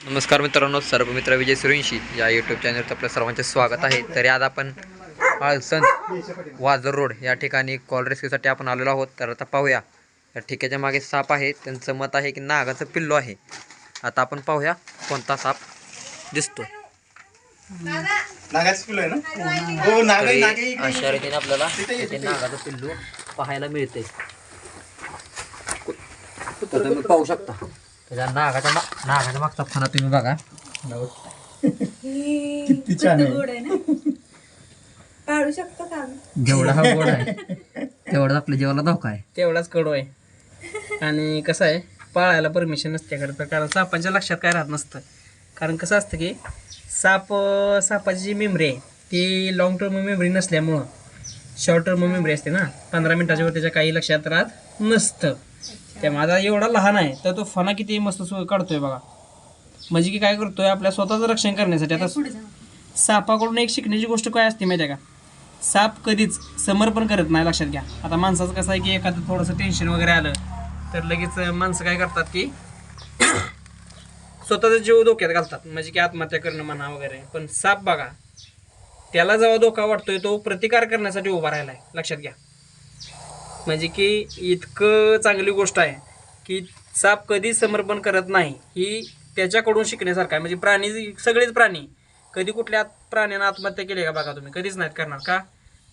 नमस्कार मित्रांनो सर्व मित्र विजय सुरेंशी या यूट्यूब चॅनलवर आपल्या सर्वांचे स्वागत आहे. तरी आज आपण आळसण वाजर रोड या ठिकाणी कॉल रेस्क्यूसाठी आपण आलेलो आहोत. तर आता पाहूया. या ठिकाच्या मागे साप आहे त्यांचं मत आहे की नागाचं पिल्लू आहे. आता आपण पाहूया कोणता साप दिसतो हो तरी अशा रीतीने आपल्याला नागाचं पिल्लू पाहायला मिळते तर पाहू शकता. त्याच्या नागाच्या मा नागाच्या मागचा फणा तुम्ही बघा. किती छान आहे. गोड आहे ना? पाळू शकतो का आम्ही? जेवढा हा गोड आहे तेवढाच आपल्या जीवाला धोका आहे. तेवढाच कडू आहे आणि कसं आहे पाळायला परमिशन नसते खरं तर कारण सापांच्या लक्षात काय राहत नसतं. कारण कसं असतं की साप सापाची जी मेमरी आहे ती लॉंग टर्म मेमरी नसल्यामुळं शॉर्ट टर्म मेमरी असते ना पंधरा मिनटाच्या वर त्याच्या काही लक्षात राहत नसतं. त्यामुळे आता एवढा लहान आहे तर तो फणा किती मस्त सो काढतोय बघा. म्हणजे की काय करतोय आपल्या स्वतःचं रक्षण करण्यासाठी. आता सापाकडून एक शिकण्याची गोष्ट काय असते माहिती आहे का? साप कधीच समर्पण करत नाही लक्षात घ्या. आता माणसाचं कसं आहे की एखादं थोडंसं टेन्शन वगैरे आलं तर लगेच माणसं काय करतात की स्वतःचा जीव धोक्यात घालतात. म्हणजे की आत्महत्या करणं म्हणा वगैरे. पण साप बघा त्याला जेव्हा धोका वाटतोय तो प्रतिकार करण्यासाठी उभा राहिला आहे लक्षात घ्या. म्हणजे की इतकं चांगली गोष्ट आहे की साप कधी समर्पण करत नाही ही त्याच्याकडून शिकण्यासारखं आहे. म्हणजे प्राणी सगळेच प्राणी कधी कुठल्या प्राण्यानं आत्महत्या केली का बघा तुम्ही? कधीच नाहीत करणार का?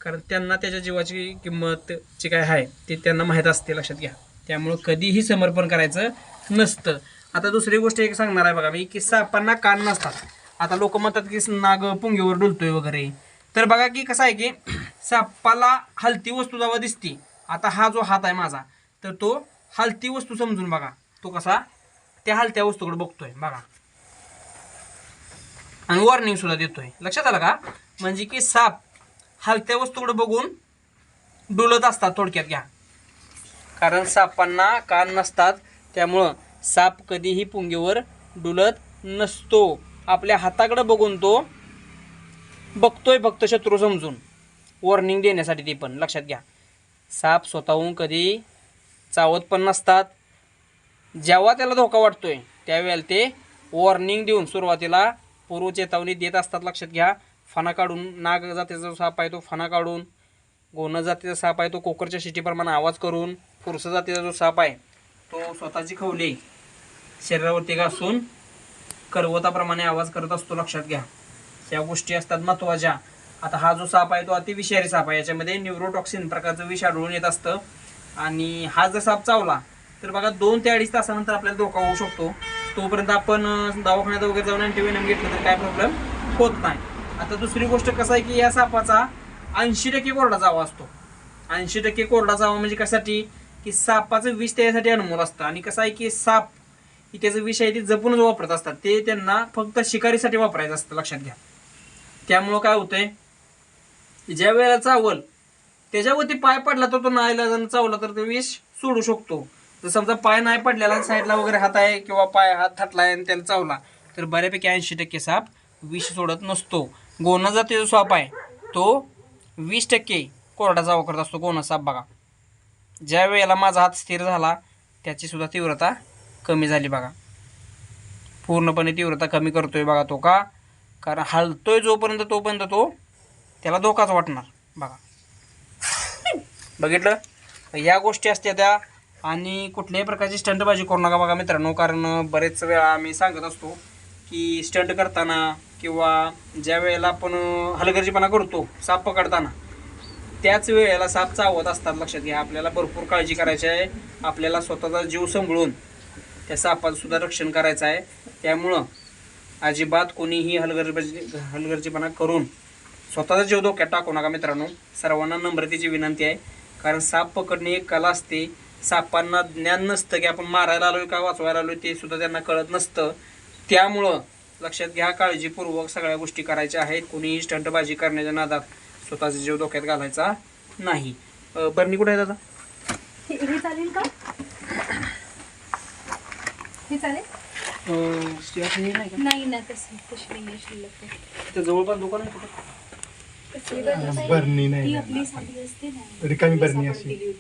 कारण त्यांना त्याच्या जीवाची किंमत जी काय आहे ते त्यांना माहीत असते लक्षात घ्या. त्यामुळं कधीही समर्पण करायचं नसतं. आता दुसरी गोष्ट एक सांगणार आहे बघा मी की सापांना कान नसतात. आता लोक म्हणतात की नाग पुंगीवर डुलतोय वगैरे. तर बघा की कसं आहे की सापाला हलती वस्तू जेव्हा दिसती आता हा जो हात आहे माझा तर तो हलती वस्तू समजून बघा. तो कसा? त्या हलत्या वस्तूकडे बघतोय बघा. आणि वॉर्निंग सुद्धा देतोय. लक्षात आलं का? म्हणजे की साप हलत्या वस्तूकडे बघून डुलत असतात थोडक्यात घ्या. कारण सापांना कान नसतात त्यामुळं साप कधीही पुंगीवर डुलत नसतो. आपल्या हाताकडे बघून तो बघतोय फक्त शत्रू समजून. वॉर्निंग देण्यासाठी ते पण. लक्षात घ्या. साप स्वतःहून कधी चावत पण नसतात. जेव्हा त्याला धोका वाटतोय त्यावेळेला ते वॉर्निंग देऊन सुरुवातीला पूर्व चेतावणी देत असतात. लक्षात घ्या फणा काढून नाग जातीचा जो साप आहे तो फणा काढून गोन जातीचा साप आहे तो कोकरच्या शिटीप्रमाणे आवाज करून पुरुष जातीचा जो साप आहे तो स्वतःची खवले शरीरावरती घासून करवताप्रमाणे आवाज करत असतो. लक्षात घ्या. ह्या गोष्टी असतात महत्त्वाच्या. आता हा जो साप आहे तो अतिविषारी साप आहे. याच्यामध्ये न्यूरोटॉक्सिन प्रकारचं विष आढळून येत असतं. आणि हा जर साप चावला तर बघा दोन ते अडीच तासानंतर आपल्याला धोका होऊ शकतो. तोपर्यंत आपण दवाखान्यात वगैरे जाऊन अँटीवेनम घेतलं तर काय प्रॉब्लेम होत नाही. आता दुसरी गोष्ट कसं आहे की या सापाचा ऐंशी टक्के कोरडा जावा असतो. ऐंशी टक्के कोरडा जावा म्हणजे कशासाठी? की सापाचं विष त्याच्यासाठी अनमोल असतं. आणि कसं आहे की साप ही त्याचं विष आहे ते जपूनच वापरत असतात. ते त्यांना फक्त शिकारीसाठी वापरायचं असतं लक्षात घ्या. त्यामुळं काय होतंय? ज्या वेळेला चावल त्याच्यावरती पाय पडला तर तो नाईला चावला तर तो विष सोडू शकतो. जर समजा पाय नाही पडलेला साईडला वगैरे हात आहे किंवा पाय हात थटलाय आणि त्याला चावला तर बऱ्यापैकी ऐंशी टक्के साप विष सोडत नसतो. गोना जातीचा साप आहे तो वीस टक्के कोरडा जावा करत असतो गोना साप बघा. ज्या वेळेला माझा हात स्थिर झाला त्याची सुद्धा तीव्रता कमी झाली बघा. पूर्णपणे तीव्रता कमी करतोय बघा तो का? कारण हलतोय जोपर्यंत तोपर्यंत तो त्याला धोकाच वाटणार. बघा. बघितलं? या गोष्टी असत्या त्या. आणि कुठल्याही प्रकारची स्टंटबाजी करू नका बघा मित्रांनो. कारण बरेच वेळा आम्ही सांगत असतो की स्टंट करताना किंवा ज्या वेळेला आपण हलगर्जीपणा करतो साप पकडताना त्याच वेळेला साप चावत असतात. लक्षात घ्या आपल्याला भरपूर काळजी करायची आहे. आपल्याला स्वतःचा जीव सांभाळून त्या सापाचं सुद्धा रक्षण करायचं आहे. त्यामुळं अजिबात कोणीही हलगर्जी हलगर्जीपणा करून स्वतःचा जीव धोक्यात टाकू नका मित्रांनो. सर्वांना नम्रतेची विनंती आहे. कारण साप पकडणे एक कला असते. सापांना ज्ञान नसतं की आपण मारायला आलोय का वाचवायला आलोय ते सुद्धा त्यांना कळत नसतं. त्यामुळं लक्षात घ्या काळजीपूर्वक सगळ्या गोष्टी करायच्या आहेत. कोणीही स्टंटबाजी करण्याच्या नादात स्वतःचा जीव धोक्यात घालायचा नाही. अं, बर्नी कुठे आहे दादा? हे चालेल का? हे चालेल? नाही नाही ना तशी नाही शिल्लक. जवळपास दुकान आहे कुठं? बरणी? बरणी नाही आपली साडी असते ना. रिकामी बरणी अशी.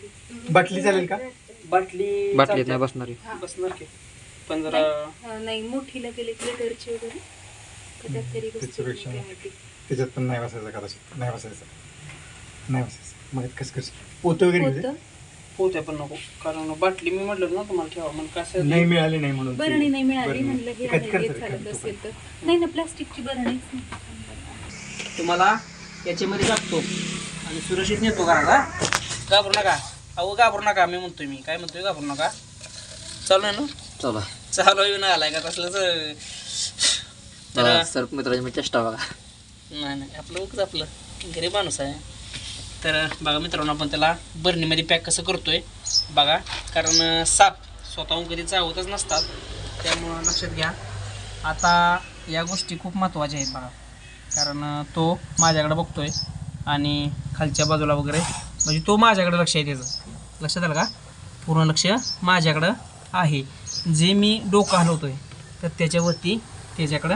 बाटली चालेल का? बाटली बाटलीत नाही बसणारी बसणार की. पण जरा नाही मोठीला गेले तरी त्याच्यापेक्षा. त्याच्यात पण नाही बसायचं कदाचित. नाही बसायचं. नाही बसायचं. मग कसं कसं पोतं वगैरे. होतं पोत्या पण नको. कारण बाटली मी म्हटलं ना तुम्हाला ठेवा. मग कसं नाही मिळाली नाही म्हणून बरणी नाही मिळाली. बरणी. म्हणलं हे आहे हे तरी, चालत कट असेल तर. नाही ना प्लास्टिकची बरणीच नाही. तुम्हाला याच्यामध्ये टाकतो आणि सुरक्षित नेतो घराला घाबरू नका. अहो घाबरू नका मी म्हणतोय मी. काय म्हणतोय घाबरू नका. चालू आहे ना? चला. चालू येऊन आलाय का? तसलंच तर सर मित्राची मी चेष्टा बघा. नाही नाही. आपलं उगच आपलं. गरीब माणूस आहे. तर बघा मित्रांनो आपण त्याला बरणीमध्ये पॅक कसं करतोय बघा. कारण साप स्वतःहून कधी चावतच नसतात. त्यामुळं लक्षात घ्या. आता या गोष्टी खूप महत्त्वाच्या आहेत बघा. कारण तो माझ्याकडे बघतोय आणि खालच्या बाजूला वगैरे म्हणजे तो माझ्याकडे लक्ष आहे त्याचं. लक्षात आलं का? पूर्ण लक्ष माझ्याकडं आहे. जे मी डोकं हलवतोय तर त्याच्यावरती त्याच्याकडं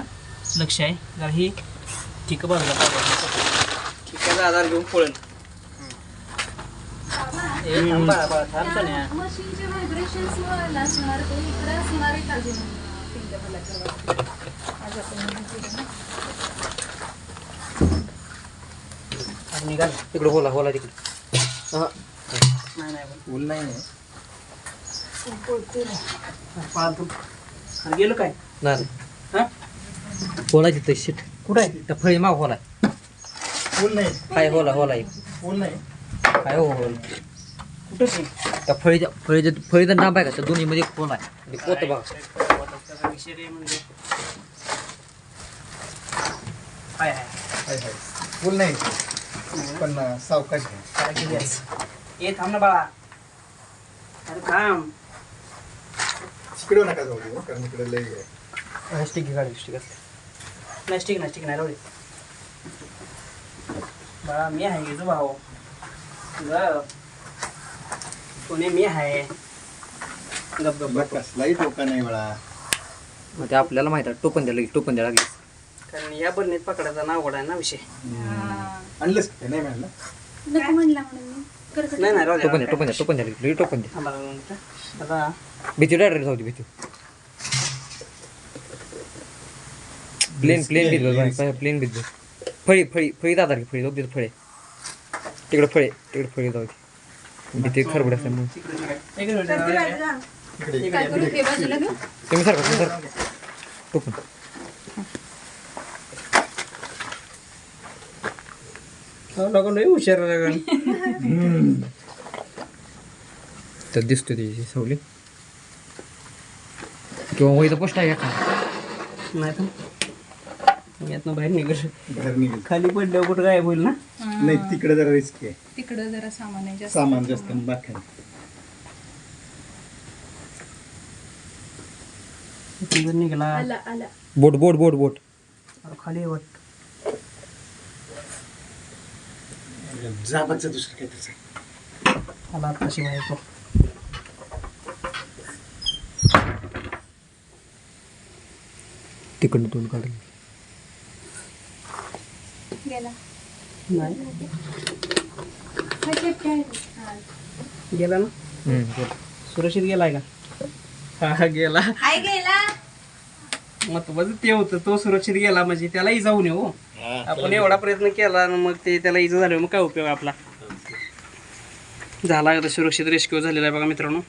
लक्ष आहे. जरा ही ठीक बाजूला ठिकाचा आधार घेऊन पळेल. ए, थांब बाळा, बाळा, थांब सोन्या. मशीनचे व्हायब्रेशन्स व्हायला असणार तो इकडे असणार आहे का अजून पिंक कलरचा आज आपण बघितलं ना. आज निघाल. तिकडे होला होला तिकडे. हा. नाही नाही बोल. ऊन नाही आहे. पळाल तू. आणि गेलो काय? नाही हा? होला तिथं शिट कुठं आहे? त्या फळी माग होला ऊन नाही. हाय होला होला एक ऊन नाही. काय हो होला कुठं आहे? त्या फळीच्या फळीच्या फळीचा नाम आहे का? त्या दोन्ही मध्ये कोण आहे? पोत बघा. म्हणजे हाय, हाय. ऊन नाही. पण सावकाश आहेस? ए थांब ना बाळा. अरे थांब. तिकडे नका जाऊ देऊ, कारण इकडे लय आहे. स्टिक गाडी स्टिक नाही स्टिक नाही राहू दे. बाळा मी आहे की भाऊ? ग कोणी मी आहे? गप गप कसलाही नाही मग ते आपल्याला माहीत आहे टोपन द्यायला लागेल टोपन द्यायला लागेल. कारण या बरणीत पकडायचा नाव आहे ना विषय. आणलंच का? नाही मिळालं नको म्हणला म्हणून मी. करकट नाही नाही राहू दे द्या टोपन द्या थांबा दोन मिनिटं. आता भीती डायरेक्ट जाऊ दे भीती. प्लेन प्लेन भिजलो प्लेन भिजलो फळी फळी फळी दादा फळी जाऊ दे फळे. तिकडे फळे तिकडे फळी जाऊ दे. भीती खरबड असल्यामुळे एक मिनिट राहू दे. इकडे काय करू? हे बाजूला घेऊ? तुम्ही सारखं तुम्ही सारखं. टोपन हो, लई हुशार लागून. तर दिसतो त्याची सावली. किंवा वही पोस्ट आहे का? नाही तर. मी यातनं बाहेर निघू बाहेर निघेल खाली पडल्यावर कुठं गायब होईल ना? नाही तिकडे जरा रिस्क आहे. तिकडं जरा सामान आहे जास्त. सामान जास्त बाकी निघाला. आला आला. बोट बोट बोट बोट. अरे खाली आहे जाबाचं दुसरं काय त्याचं? आला आत्ताशी तो तिकडनं तोंड काढलं गेला. नाही. हा हा. गेला ना. सुरक्षित गेलाय का? हा गेला. आई गेला. महत्वाचं ते होतं तो सुरक्षित गेला म्हणजे त्यालाही जाऊ नये हो आपण एवढा प्रयत्न केला आणि मग ते त्याला इजा झाली. मग काय उपयोग आपला? झाला आता सुरक्षित रेस्क्यू झालेला आहे बघा मित्रांनो.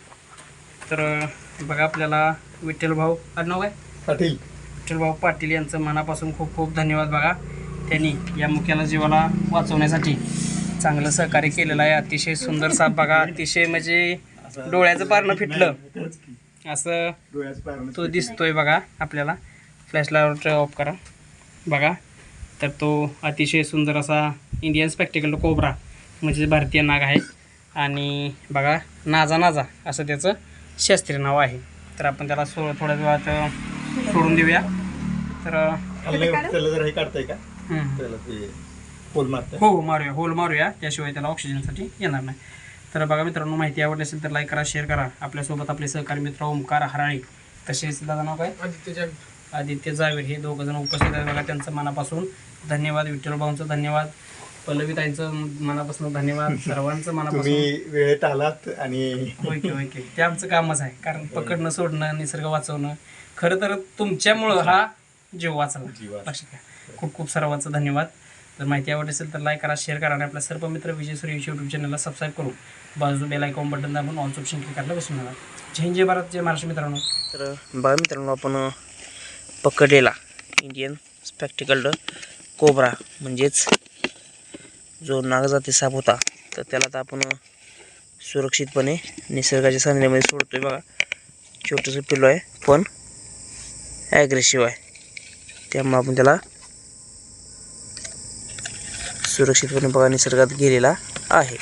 तर बघा आपल्याला विठ्ठल भाऊ आडनाव काय? पाटील. विठ्ठल भाऊ पाटील यांचं मनापासून खूप खूप धन्यवाद बघा. त्यांनी या मुख्याला जीवाला वाचवण्यासाठी चांगलं सहकार्य केलेलं आहे. अतिशय सुंदर साप बघा. अतिशय म्हणजे डोळ्याचं पारणं फिटलं. असं तो दिसतोय बघा आपल्याला. फ्लॅशलाईट ऑफ करा. बघा. तर तो अतिशय सुंदर असा इंडियन स्पेक्टिकल कोबरा म्हणजे भारतीय नाग आहे. आणि बघा नाजा नाजा असं त्याचं शास्त्रीय नाव आहे. तर आपण त्याला सो थोड्या वेळात सोडून देऊया. तर हे हो हो मारूया. होल मारूया. त्याशिवाय त्याला ऑक्सिजनसाठी येणार नाही. तर बघा मित्रांनो माहिती आवडली असेल तर लाईक करा शेअर करा. आपल्यासोबत आपले सहकारी मित्र ओमकार हराळे. तसेच दादा नाव काय? आदित्य जावेर हे दोघं जण उपस्थित आहेत बघा त्यांचं मनापासून. धन्यवाद विठ्ठल भाऊंचं धन्यवाद पल्लवीताईंचं मनापासून धन्यवाद सर्वांचं मनापासून. तुम्ही वेळेत आलात आणि होय की होय की. ते आमचं कामच आहे कारण पकडणं सोडणं निसर्ग वाचवणं खरं तर तुमच्यामुळं हा जीव वाचला. जीव वाचला. लक्षात घ्या. खूप खूप सर्वांचं धन्यवाद. जर माहिती आवडली असेल तर लाईक करा शेअर करा आणि आपल्या सर्व मित्र विजय सूर्य यूट्यूब चॅनलला सबस्क्राईब करू बाजू बेल आयकॉन बटन दाबून ऑल ऑप्शन क्लिक करायला बसून नका. जय हिंद जय भारत जय महाराष्ट्र मित्रांनो. तर बघा मित्रांनो आपण पकडलेला इंडियन स्पॅक्टिकल्ड कोबरा म्हणजेच जो नागजाती साप होता तर त्याला आता आपण सुरक्षितपणे निसर्गाच्या सांधण्यामध्ये सोडतो आहे बघा. छोटंसं पिल्लो आहे पण ॲग्रेसिव्ह आहे. त्यामुळे आपण त्याला सुरक्षितपणे बघा निसर्गात गेलेला आहे.